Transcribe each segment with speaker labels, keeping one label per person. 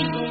Speaker 1: Thank you.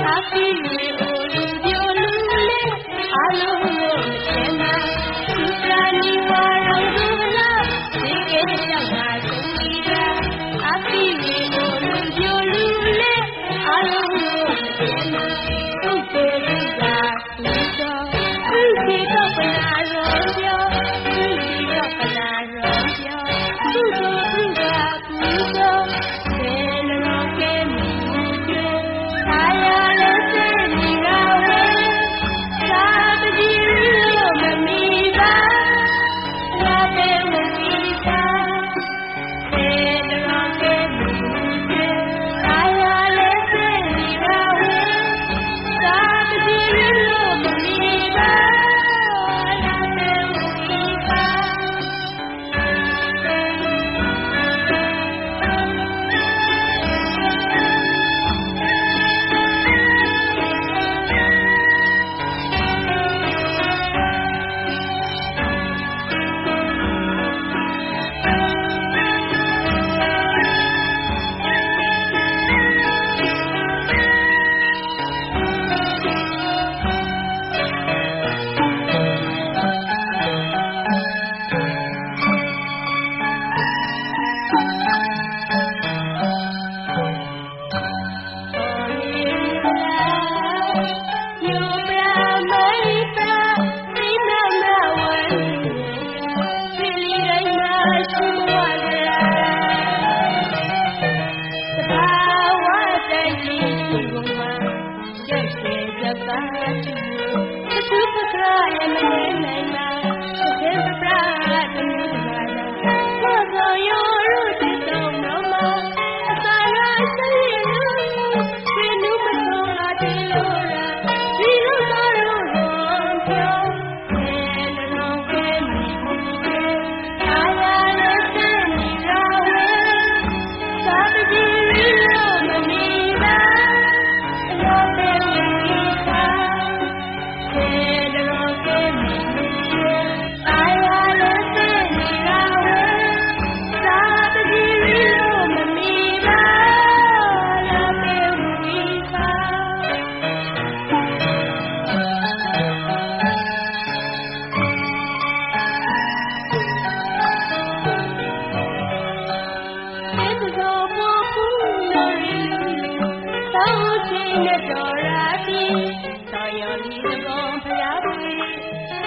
Speaker 1: Happy New Year, River လီတကောင်ဖျားသွေး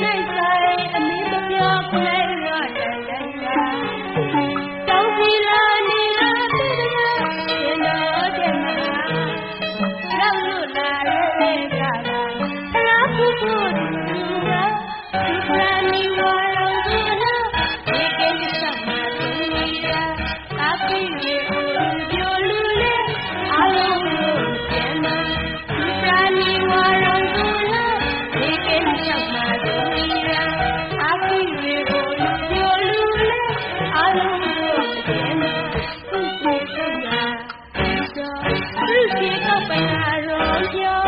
Speaker 1: နှိုက်ဆိုင်အမင်းမပြောခွဲရတိုင်တိုင်ရာတောင်းစီလာနေလားသိလားရှင်တော်တဲ့မှာလောက်လို့လာရဲ့က I love you.